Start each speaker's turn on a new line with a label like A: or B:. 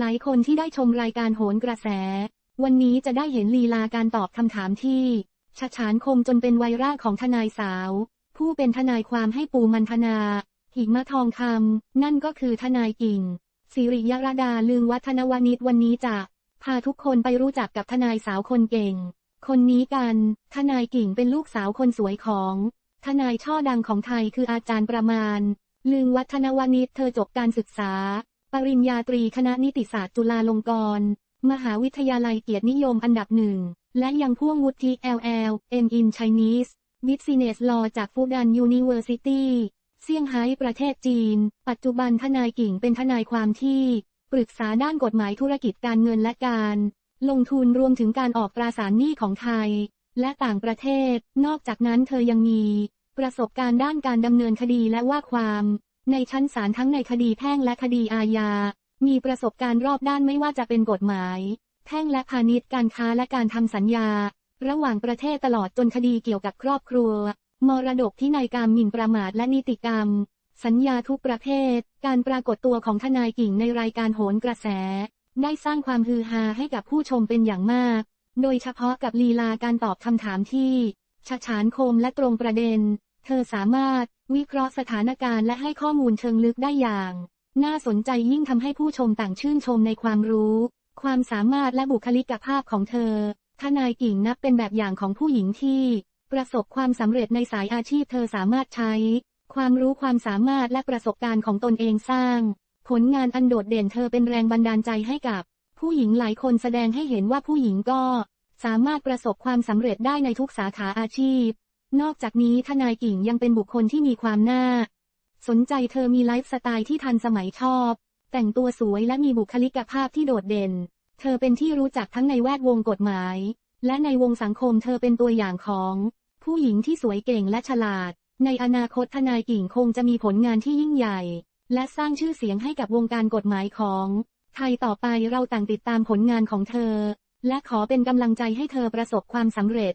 A: หลายคนที่ได้ชมรายการโหนกระแส วันนี้จะได้เห็นลีลาการตอบคำถามที่ฉะฉานคมจนเป็นไวรัลของทนายสาว ผู้เป็นทนายความให้ปูมันธนาหิมะทองคำนั่นก็คือทนายกิ่งสิริยรดาลืงวัฒนวณิชวันนี้จะ พาทุกคนไปรู้จักกับทนายสาวคนเก่ง คนนี้กัน ทนายกิ่งเป็นลูกสาวคนสวยของ ทนายช่อดังของไทยคืออาจารย์ประมาณ ลืงวัฒนวณิชเธอจบการศึกษา ปริญญาตรีคณะนิติศาสตร์จุฬาลงกรณ์ มหาวิทยาลัยเกียรตินิยมอันดับหนึ่ง และยังพ่วงวุฒิ LL M in Chinese Business Law จากฟูดัน University เซี่ยงไฮ้ประเทศจีน ปัจจุบันทนายกิ่งเป็นทนายความที่ ปรึกษาด้านกฎหมายธุรกิจการเงินและการ ลงทุนรวมถึงการออกตราสารหนี้ของไทย และต่างประเทศ นอกจากนั้นเธอยังมี ประสบการณ์ด้านการดำเนินคดีและว่าความ ในชั้นศาลทั้งในคดีแพ่งและคดีอาญา มีประสบการณ์รอบด้านไม่ว่าจะเป็นกฎหมาย แพ่งและพาณิชย์การค้าและการทำสัญญา ระหว่างประเทศตลอดจนคดีเกี่ยวกับครอบครัว มรดกที่นายกรรมหมิ่นประมาทและนิติกรรม สัญญาทุกประเภท การปรากฏตัวของทนายกิ่งในรายการโหนกระแส ได้สร้างความฮือฮาให้กับผู้ชมเป็นอย่างมาก โดยเฉพาะกับลีลาการตอบคำถามที่ฉะฉานคมและตรงประเด็น เธอสามารถวิเคราะห์สถานการณ์และให้ข้อมูลเชิงลึกได้อย่าง น่าสนใจยิ่งทำให้ผู้ชมต่างชื่นชมในความรู้ ความสามารถและบุคลิกภาพของเธอ ทนายกิ่งนับเป็นแบบอย่างของผู้หญิงที่ ประสบความสำเร็จในสายอาชีพเธอสามารถใช้ ความรู้ความสามารถและประสบการณ์ของตนเองสร้าง ผลงานอันโดดเด่นเธอเป็นแรงบันดาลใจให้กับ ผู้หญิงหลายคนแสดงให้เห็นว่าผู้หญิงก็ สามารถประสบความสำเร็จได้ในทุกสาขาอาชีพ นอกจากนี้ทนายกิ่งยังเป็นบุคคลที่มีความน่า สนใจเธอมีไลฟ์สไตล์ที่ทันสมัยชอบ แต่งตัวสวยและมีบุคลิกภาพที่โดดเด่น เธอเป็นที่รู้จักทั้งในแวดวงกฎหมาย และในวงสังคมเธอเป็นตัวอย่างของ ผู้หญิงที่สวยเก่งและฉลาด ในอนาคตทนายกิ่งคงจะมีผลงานที่ยิ่งใหญ่ และสร้างชื่อเสียงให้กับวงการกฎหมายของไทยต่อไปเราต่างติดตามผลงานของเธอ และขอเป็นกำลังใจให้เธอประสบความสำเร็จ